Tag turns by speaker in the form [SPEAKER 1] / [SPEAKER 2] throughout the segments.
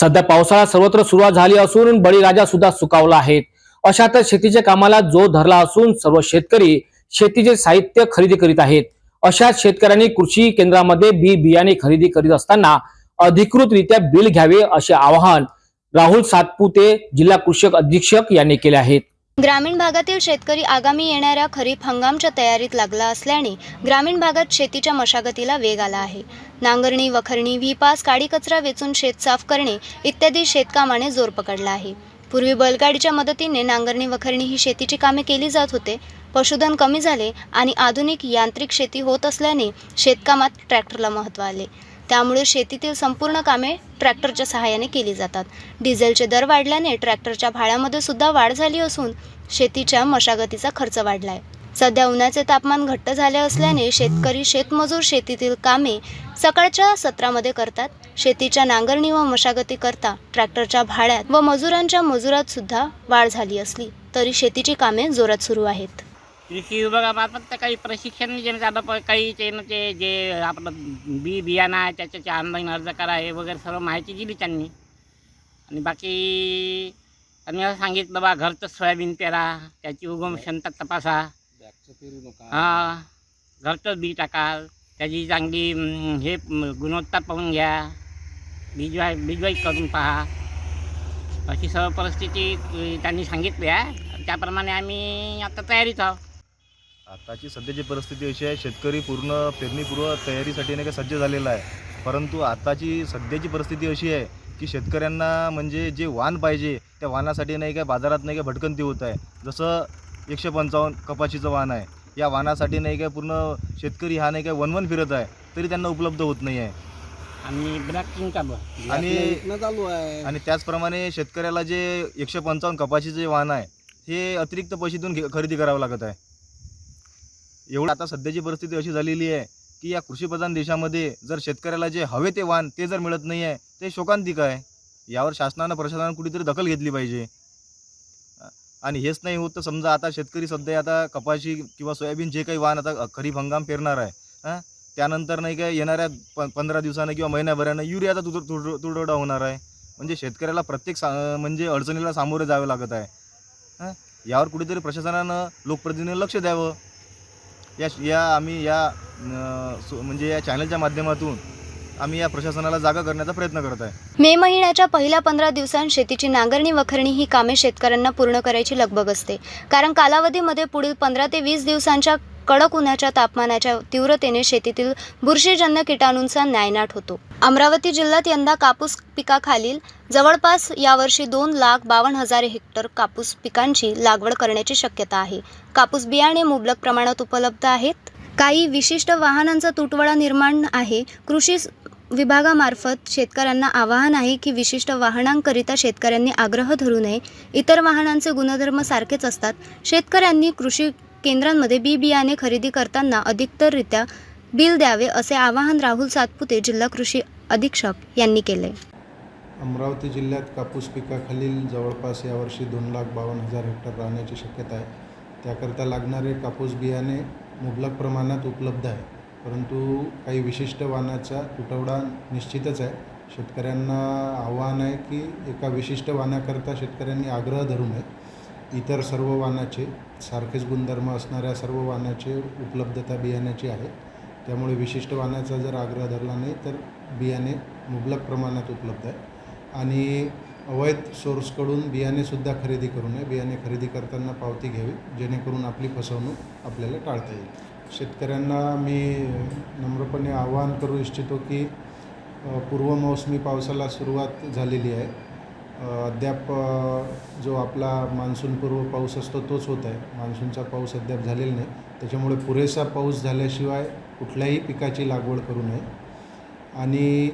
[SPEAKER 1] सध्या पावसाळा सर्वत्र सुरुवात झाली असून बळीराजा सुद्धा सुकावला आहे. अशातच शेतीच्या कामाला जो धरला असून सर्व शेतकरी शेतीचे साहित्य खरेदी करीत आहेत. अशाच शेतकऱ्यांनी कृषी केंद्रामध्ये बी बियाणे खरेदी करीत असताना अधिकृतरित्या बिल घ्यावे असे आवाहन राहुल सातपुते जिल्हा कृषक अधीक्षक यांनी केले आहेत
[SPEAKER 2] ग्रामीण भागातील शेतकरी आगामी येणाऱ्या खरीप हंगामच्या तयारीत लागला असल्याने ग्रामीण भागात शेतीच्या मशागतीला वेग आला आहे. नांगरणी वखरणी व्हीपास काडी कचरा वेचून शेत साफ करणे इत्यादी शेतकामाने जोर पकडला आहे. पूर्वी बैलगाडीच्या मदतीने नांगरणी वखरणी ही शेतीची कामे केली जात होते. पशुधन कमी झाले आणि आधुनिक यांत्रिक शेती होत असल्याने शेतकामात ट्रॅक्टरला महत्त्व आले. त्यामुळे शेतीतील संपूर्ण कामे ट्रॅक्टरच्या सहाय्याने केली जातात. डिझेलचे दर वाढल्याने ट्रॅक्टरच्या भाड्यामध्ये सुद्धा वाढ झाली असून शेतीच्या मशागतीचा खर्च वाढला आहे सध्या उन्हाचे तापमान घट्ट झाले असल्याने शेतकरी शेतमजूर शेतीतील कामे सकाळच्या सत्रामध्ये करतात. शेतीच्या नांगरणी व मशागती करता ट्रॅक्टरच्या भाड्यात व मजुरांच्या मजुरात सुद्धा वाढ झाली असली तरी शेतीची कामे जोरात सुरू आहेत.
[SPEAKER 3] कृषी विभागामार्फत तर काही प्रशिक्षण देण्यात काही ते जे आपलं बी बियाणं आहे त्याच्याचे ऑनलाईन अर्ज करा हे वगैरे सर्व माहिती दिली त्यांनी. आणि बाकी त्यांनी असं सांगितलं बा घरचं सोयाबीन पेरा त्याची उगम क्षमता तपासा. हां घरचं बी टाका त्याची चांगली हे गुणवत्ता पाहून घ्या बीजवाई बीजवाई करून पहा. अशी सर्व परिस्थिती त्यांनी सांगितली आहे. त्याप्रमाणे आम्ही आता तयारीत आहोत.
[SPEAKER 4] आताची सध्याची परिस्थिती अशी आहे शेतकरी पूर्ण पेरणीपूर्व तयारीसाठी नाही का सज्ज झालेला आहे. परंतु आताची सध्याची परिस्थिती अशी आहे की शेतकऱ्यांना म्हणजे जे वाण पाहिजे त्या वाणासाठी नाही का बाजारात नाही का भटकंती होत आहे. जसं एकशे पंचावन्न कपाशीचं वाण आहे या वाणासाठी नाही का पूर्ण शेतकरी हा नाही का वनवन फिरत आहे तरी त्यांना उपलब्ध होत नाही आहे.
[SPEAKER 3] आणि ब्लॅकिंग का बरं?
[SPEAKER 4] आणि
[SPEAKER 5] चालू आहे.
[SPEAKER 4] आणि त्याचप्रमाणे शेतकऱ्याला जे एकशे पंचावन्न कपाशीचं जे वाण आहे हे अतिरिक्त पैशातून घे खरेदी करावं लागत आहे. एवढं आता सध्याची परिस्थिती अशी झालेली आहे की या कृषीप्रधान देशामध्ये जर शेतकऱ्याला जे हवे ते वाण ते जर मिळत नाही आहे ते शोकांतिक आहे. यावर शासनानं प्रशासनानं कुठेतरी दखल घेतली पाहिजे. आणि हेच नाही होत तर समजा आता शेतकरी सध्या आता कपाशी किंवा सोयाबीन जे काही वाण आता खरीप हंगाम पेरणार आहे हां? त्यानंतर नाही काय येणाऱ्या प पंधरा दिवसानं किंवा महिन्याभरानं युरियाचा तुड तुड तुडवडा होणार आहे. म्हणजे शेतकऱ्याला प्रत्येक सा म्हणजे अडचणीला सामोरे जावं लागत आहे हां? यावर कुठेतरी प्रशासनानं लोकप्रतिनिधींनी लक्ष द्यावं. या या आम्ही या म्हणजे या चॅनलच्या माध्यमातून आम्ही या प्रशासनाला जागा करण्याचा प्रयत्न करत आहे.
[SPEAKER 2] मे महिन्याच्या पहिल्या पंधरा दिवसांत शेतीची नांगरणी वखरणी ही कामे शेतकऱ्यांना पूर्ण करायची लगबग असते. कारण कालावधीमध्ये पुढील पंधरा ते वीस दिवसांच्या कडक उन्हाच्या तापमानाच्या तीव्रतेने शेतीतील बुरशीजन्य किटाणूंचा नायनाट होतो. अमरावती जिल्ह्यात यंदा कापूस पिकाखालील जवळपास यावर्षी दोन लाख बावन्न हजार हेक्टर कापूस पिकांची लागवड करण्याची शक्यता आहे. कापूस बियाणे मुबलक प्रमाणात उपलब्ध आहेत. काही विशिष्ट वाहनांचा तुटवडा निर्माण आहे. कृषी विभागामार्फत शेतकऱ्यांना आवाहन आहे की विशिष्ट वाहनांकरिता शेतकऱ्यांनी आग्रह धरू नये. इतर वाहनांचे गुणधर्म सारखेच असतात. शेतकऱ्यांनी कृषी केंद्रांमध्ये बी बियाणे खरेदी करताना अधिकतररित्या बिल द्यावे असे आवाहन राहुल सातपुते जिल्हा कृषी अधीक्षक यांनी केले.
[SPEAKER 5] अमरावती जिल्ह्यात कापूस पिकाखालील जवळपास यावर्षी दोन लाख बावन्न हजार हेक्टर राहण्याची शक्यता आहे. त्याकरता लागणारे कापूस बियाणे मुबलक प्रमाणात उपलब्ध आहे. परंतु काही विशिष्ट वाणाचा तुटवडा निश्चितच आहे. शेतकऱ्यांना आव्हान आहे की एका विशिष्ट वाणाकरता शेतकऱ्यांनी आग्रह धरू नये. इतर सर्व वाणाचे सारखेच गुणधर्म असणाऱ्या सर्व वाणाचे उपलब्धता बियाण्याची आहे. त्यामुळे विशिष्ट वाणाचा जर आग्रह धरला नाही तर बियाणे मुबलक प्रमाणात उपलब्ध आहे. आणि अवैध सोर्सकडून बियाणेसुद्धा खरेदी करू नये. बियाणे खरेदी करताना पावती घ्यावी जेणेकरून आपली फसवणूक आपल्याला टाळता येईल. शेतकऱ्यांना मी नम्रपणे आवाहन करू इच्छितो की पूर्वमौसमी पावसाला सुरुवात झालेली आहे. अद्याप जो आपला मान्सूनपूर्व पाऊस असतो तोच होत आहे. मान्सूनचा पाऊस अद्याप झालेला नाही. त्याच्यामुळे पुरेसा पाऊस झाल्याशिवाय कुठल्याही पिकाची लागवड करू नये. आणि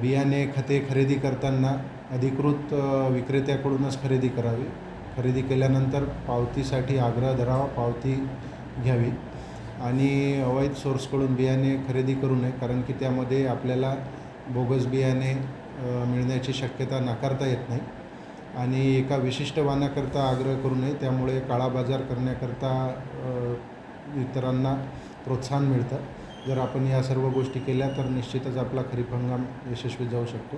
[SPEAKER 5] बियाणे खते खरेदी करताना अधिकृत विक्रेत्याकडूनच खरेदी करावी. खरेदी केल्यानंतर पावतीसाठी आग्रह धरावा पावती घ्यावी. आणि अवैध सोर्सकडून बियाणे खरेदी करू नये कारण की त्यामध्ये आपल्याला बोगस बियाणे मिळण्याची शक्यता नाकारता येत नाही आणि एका विशिष्ट वाहनाकरता आग्रह करू नये. त्यामुळे काळा बाजार करण्याकरता इतरांना प्रोत्साहन मिळतं. जर आपण या सर्व गोष्टी केल्या तर निश्चितच आपला खरीप हंगाम यशस्वी जाऊ शकतो.